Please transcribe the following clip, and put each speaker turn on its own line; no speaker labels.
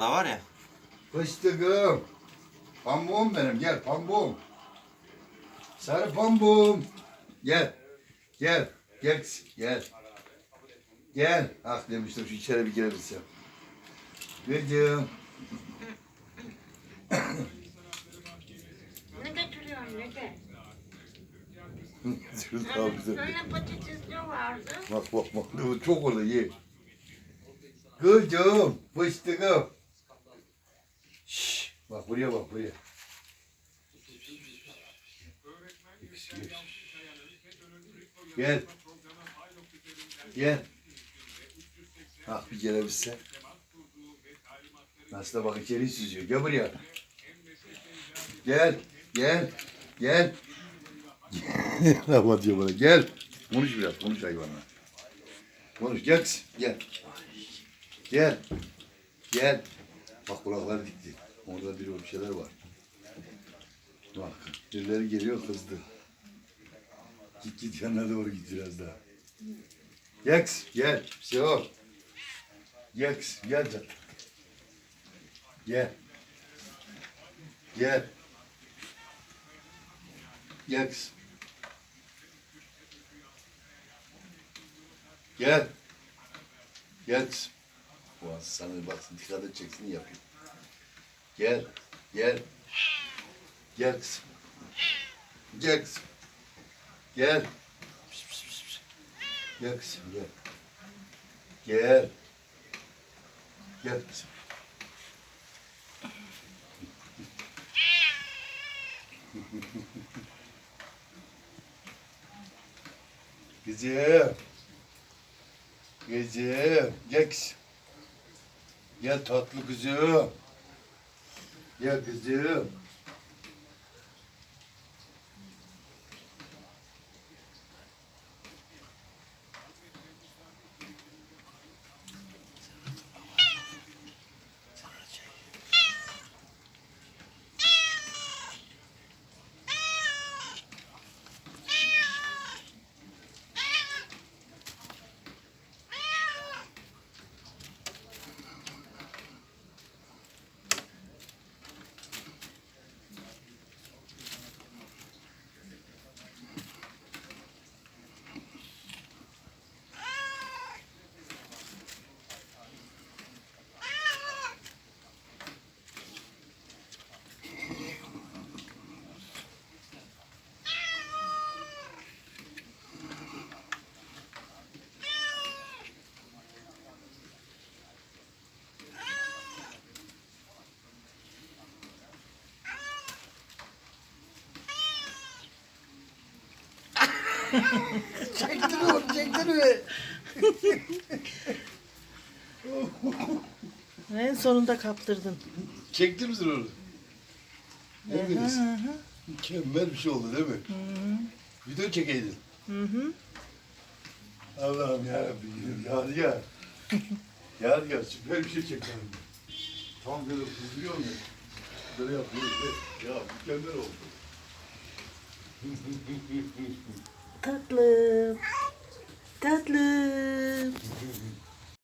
da var ya.
Fıstığım. Pambuğum benim gel pambuğum. Sarı pambuğum. Gel. Gel. Gel. Gel. Gel. Ah demiştim şu içeri bir girebilsem. Gıcım.
Ne götürüyorsun ne de?
Şurada abi.
Sonra patatesli vardı.
Bak bak bak. Bu Çok olur ye. Gıcım. Fıstığım. Bak buraya bak buraya. Gel. Gel. Ah bir gelebilse. Nasıl da bak içeri süzüyor. Gel buraya. Gel. Gel. Gel. Ama diyor bana gel. Konuş biraz. Konuş hayvanla. Konuş. Gel. Gel. Gel. Gel. Bak kulakları dikti. Orada bir bir şeyler var. Bak. Birileri geliyor kızdı. Git git yanına doğru git biraz daha. Kız, Gel. Bir şey yok. Kız, Gel canım. Gel. Gel. Gel. Gel. Gel. kız. Bu sana baksın dikkat edeceksin yapayım. Gel. Gel. Gel kızım. Gel kızım. Gel. Gel kızım gel. Gel. Gel kızım. Kızım. Kızım. Gel kızım. Gel tatlı kızım. Gel kızım. Çektiriyor, çektiriyor.
En sonunda kaptırdın.
Çekti misin onu? Ne biliriz? Mükemmel bir şey oldu değil mi? Video çekeydin.
Hı hı.
Allah'ım yarabbim. Yadigar. Yadigar süper bir şey çektim. Tam böyle kuzuyor mu? Böyle yapıyor. Ya mükemmel oldu.
Tatlım. Tatlım.